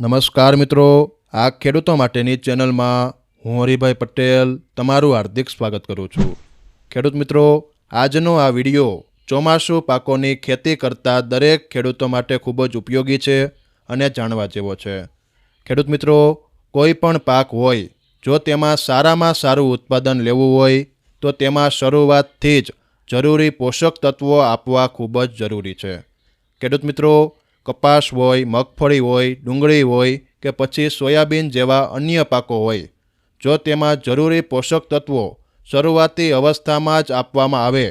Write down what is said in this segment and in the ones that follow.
નમસ્કાર મિત્રો. આ ખેડૂતો માટેની ચેનલમાં હું હરિભાઈ પટેલ તમારું હાર્દિક સ્વાગત કરું છું. ખેડૂત મિત્રો, આજનો આ વિડિયો ચોમાસુ પાકોની ખેતી કરતા દરેક ખેડૂતો માટે ખૂબ જ ઉપયોગી છે અને જાણવા જેવો છે. ખેડૂત મિત્રો, કોઈ પણ પાક હોય, જો તેમાં સારામાં સારું ઉત્પાદન લેવું હોય, તો તેમાં શરૂઆતથી જ જરૂરી પોષક તત્વો આપવા ખૂબ જ જરૂરી છે. ખેડૂત મિત્રો કપાસ હોય, મગફળી હોય, ડુંગળી હોય કે પછી સોયાબીન જેવા અન્ય પાકો હોય, જો તેમાં જરૂરી પોષક તત્વો શરૂઆતી અવસ્થામાં જ આપવામાં આવે,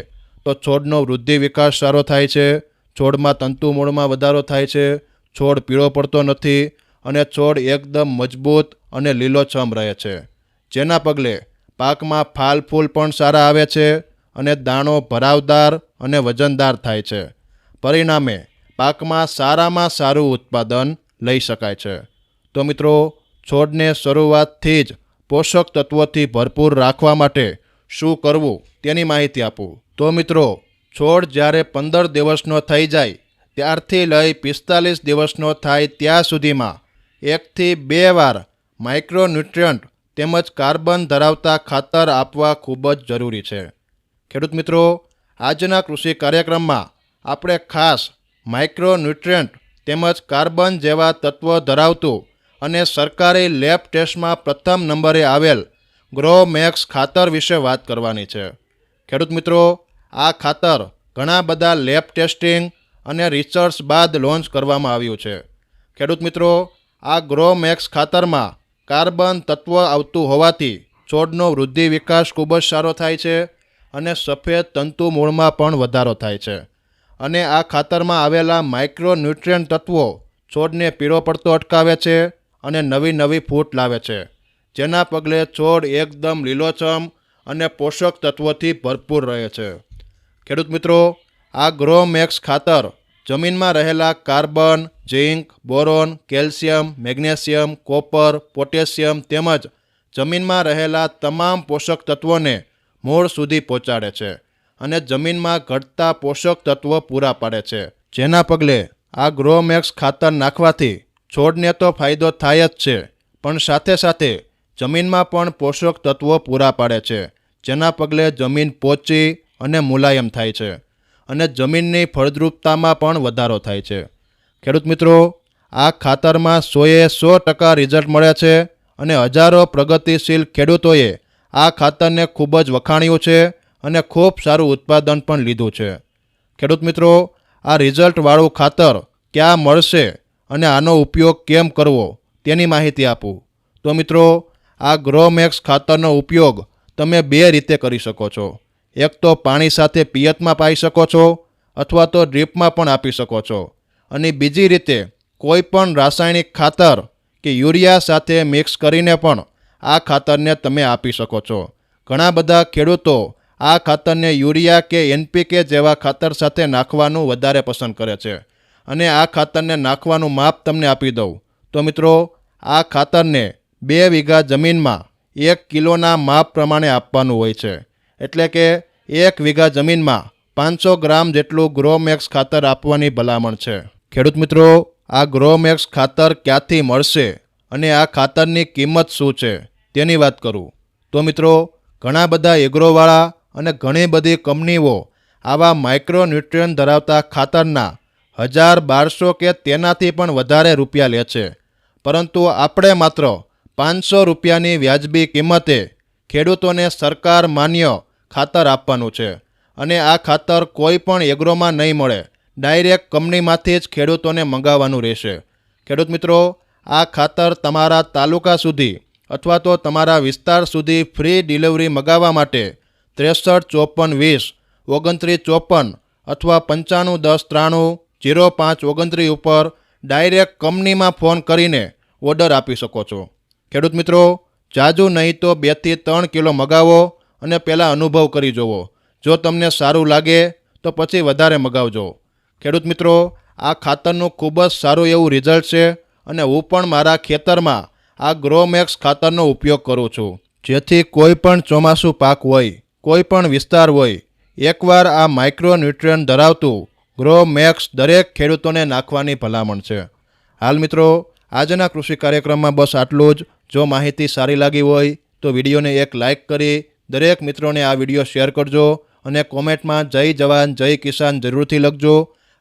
તો છોડનો વૃદ્ધિ વિકાસ સારો થાય છે, છોડમાં તંતુ મૂળમાં વધારો થાય છે, છોડ પીળો પડતો નથી અને છોડ એકદમ મજબૂત અને લીલોછમ રહે છે. જેના પગલે પાકમાં ફાલ ફૂલ પણ સારા આવે છે અને દાણો ભરાવદાર અને વજનદાર થાય છે. પરિણામે પાકમાં સારામાં સારું ઉત્પાદન લઈ શકાય છે. તો મિત્રો, છોડને શરૂઆતથી જ પોષક તત્વોથી ભરપૂર રાખવા માટે શું કરવું તેની માહિતી આપું. તો મિત્રો, છોડ જ્યારે પંદર દિવસનો થઈ જાય, ત્યારથી લઈ પિસ્તાલીસ દિવસનો થાય ત્યાં સુધીમાં એકથી બે વાર માઇક્રોન્યુટ્રિયન્ટ તેમજ કાર્બન ધરાવતા ખાતર આપવા ખૂબ જ જરૂરી છે. ખેડૂત મિત્રો, આજના કૃષિ કાર્યક્રમમાં આપણે ખાસ માઇક્રોન્યુટ્રિયન્ટ તેમજ કાર્બન જેવા તત્વો ધરાવતું અને સરકારી લેબ ટેસ્ટમાં પ્રથમ નંબરે આવેલ ગ્રો મેક્સ ખાતર વિશે વાત કરવાની છે. ખેડૂત મિત્રો, આ ખાતર ઘણા બધા લેબ ટેસ્ટિંગ અને રિસર્ચ બાદ લોન્ચ કરવામાં આવ્યું છે. ખેડૂત મિત્રો, આ ગ્રો મેક્સ ખાતરમાં કાર્બન તત્વ આવતું હોવાથી છોડનો વૃદ્ધિ વિકાસ ખૂબ જ સારો થાય છે અને સફેદ તંતુ મૂળમાં પણ વધારો થાય છે. અને આ ખાતરમાં આવેલા માઇક્રોન્યુટ્રિયન્ટ તત્વો છોડને પીળો પડતો અટકાવે છે અને નવી નવી ફૂટ લાવે છે. જેના પગલે છોડ એકદમ લીલોછમ અને પોષક તત્વોથી ભરપૂર રહે છે. ખેડૂત મિત્રો, આ ગ્રોમેક્સ ખાતર જમીનમાં રહેલા carbon, zinc, boron, calcium, magnesium, copper, potassium તેમજ જમીનમાં રહેલા તમામ પોષક તત્વોને મૂળ સુધી પહોંચાડે છે. અને જમીનમાં ઘટતા પોષક તત્વો પૂરા પાડે છે. જેના પગલે આ ગ્રોમેક્સ ખાતર નાખવાથી છોડને તો ફાયદો થાય જ છે, પણ સાથે સાથે જમીનમાં પણ પોષક તત્વો પૂરા પાડે છે, જેના પગલે જમીન પોચી અને મુલાયમ થાય છે અને જમીનની ફળદ્રુપતામાં પણ વધારો થાય છે. ખેડૂત મિત્રો, આ ખાતરમાં સોએ સો ટકા રિઝલ્ટ મળે છે અને હજારો પ્રગતિશીલ ખેડૂતોએ આ ખાતરને ખૂબ જ વખાણ્યું છે અને ખૂબ સારું ઉત્પાદન પણ લીધું છે. ખેડૂત મિત્રો, આ રિઝલ્ટવાળું ખાતર ક્યાં મળશે અને આનો ઉપયોગ કેમ કરવો તેની માહિતી આપું. તો મિત્રો, આ ગ્રોમેક્સ ખાતરનો ઉપયોગ તમે બે રીતે કરી શકો છો. એક તો પાણી સાથે પિયતમાં પાઈ શકો છો અથવા તો ડ્રીપમાં પણ આપી શકો છો. અને બીજી રીતે કોઈ પણ રાસાયણિક ખાતર કે યુરિયા સાથે મિક્સ કરીને પણ આ ખાતરને તમે આપી શકો છો. ઘણા બધા ખેડૂતો આ ખાતરને યુરિયા કે એનપીકે જેવા ખાતર સાથે નાખવાનું વધારે પસંદ કરે છે. અને આ ખાતરને નાખવાનું માપ તમને આપી દઉં. તો મિત્રો, આ ખાતરને બે વીઘા જમીનમાં એક કિલોના માપ પ્રમાણે આપવાનું હોય છે. એટલે કે એક વીઘા જમીનમાં પાંચસો ગ્રામ જેટલું ગ્રોમેક્સ ખાતર આપવાની ભલામણ છે. ખેડૂત મિત્રો, આ ગ્રોમેક્સ ખાતર ક્યાંથી મળશે અને આ ખાતરની કિંમત શું છે તેની વાત કરું. તો મિત્રો, ઘણા બધા એગ્રોવાળા અને ઘણી બધી કંપનીઓ આવા માઇક્રોન્યુટ્રિયન ધરાવતા ખાતરના હજાર બારસો કે તેનાથી પણ વધારે રૂપિયા લે છે. પરંતુ આપણે માત્ર પાંચસો રૂપિયાની વ્યાજબી કિંમતે ખેડૂતોને સરકાર માન્ય ખાતર આપવાનું છે અને આ ખાતર કોઈ પણ એગ્રોમાં નહીં મળે. ડાયરેક્ટ કંપનીમાંથી જ ખેડૂતોને મંગાવવાનું રહેશે. ખેડૂત મિત્રો, આ ખાતર તમારા તાલુકા સુધી અથવા તો તમારા વિસ્તાર સુધી ફ્રી ડિલિવરી મગાવવા માટે ત્રેસઠ ચોપન વીસ, ઓગણત્રીસ ચોપન અથવા પંચાણું દસ ત્રાણું જીરો પાંચ ઓગણત્રીસ ઉપર ડાયરેક્ટ કંપનીમાં ફોન કરીને ઓર્ડર આપી શકો છો. ખેડૂત મિત્રો, જાજુ નહીં તો બેથી ત્રણ કિલો મગાવો અને પહેલાં અનુભવ કરી જુઓ. જો તમને સારું લાગે તો પછી વધારે મગાવજો. ખેડૂત મિત્રો, આ ખાતરનું ખૂબ જ સારું એવું રિઝલ્ટ છે અને હું પણ મારા ખેતરમાં આ ગ્રોમેક્સ ખાતરનો ઉપયોગ કરું છું. જેથી કોઈ પણ ચોમાસું પાક હોય કોઈ પણ વિસ્તાર હોય, એકવાર આ માઇક્રોન્યુટ્રિયન ધરાવતું ગ્રો મેક્સ દરેક ખેડૂતોને નાખવાની ભલામણ છે. હાલ મિત્રો, આજના કૃષિ કાર્યક્રમમાં બસ આટલું જ. જો માહિતી સારી લાગી હોય, તો વિડીયોને એક લાઇક કરી દરેક મિત્રોને આ વીડિયો શેર કરજો અને કોમેન્ટમાં જય જવાન, જય કિસાન જરૂરથી લખજો.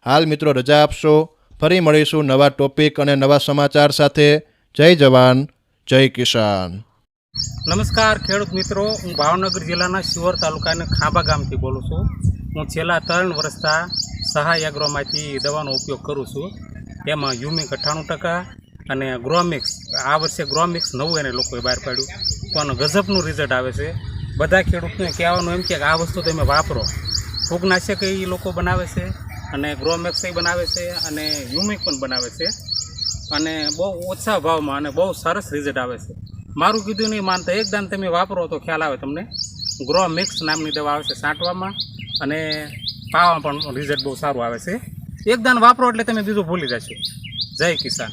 હાલ મિત્રો, રજા આપશો. ફરી મળીશું નવા ટોપિક અને નવા સમાચાર સાથે. જય જવાન, જય કિસાન. નમસ્કાર, ખેડૂત મિત્રો. હું ભાવનગર જિલ્લાના શિવર તાલુકાના ખાંભા ગામથી બોલું છું. હું છેલ્લા ત્રણ વર્ષતા સહાય એગ્રોમાંથી દવાનો ઉપયોગ કરું છું. એમાં યુમિક અઠ્ઠાણું ટકા અને ગ્રોમિક્સ આ વર્ષે ગ્રોમિક્સ નવું એને લોકોએ બહાર પાડ્યું. પણ ગજબનું રિઝલ્ટ આવે છે. બધા ખેડૂતને કહેવાનું એમ કે આ વસ્તુ તમે વાપરો. ફૂગનાશક એ લોકો બનાવે છે અને ગ્રોમેક્સ એ બનાવે છે અને યુમિક પણ બનાવે છે. અને બહુ ઓછા ભાવમાં અને બહુ સરસ રિઝલ્ટ આવે છે. મારું કીધું નહીં, માનતા એક દાન તમે વાપરો તો ખ્યાલ આવે તમને. ગ્રો મિક્સ નામની દવા આવે છે સાંટવામાં અને પાવામાં પણ રિઝલ્ટ બહુ સારું આવે છે. એક વાપરો એટલે તમે બીજું ભૂલી જશો. જય કિસાન.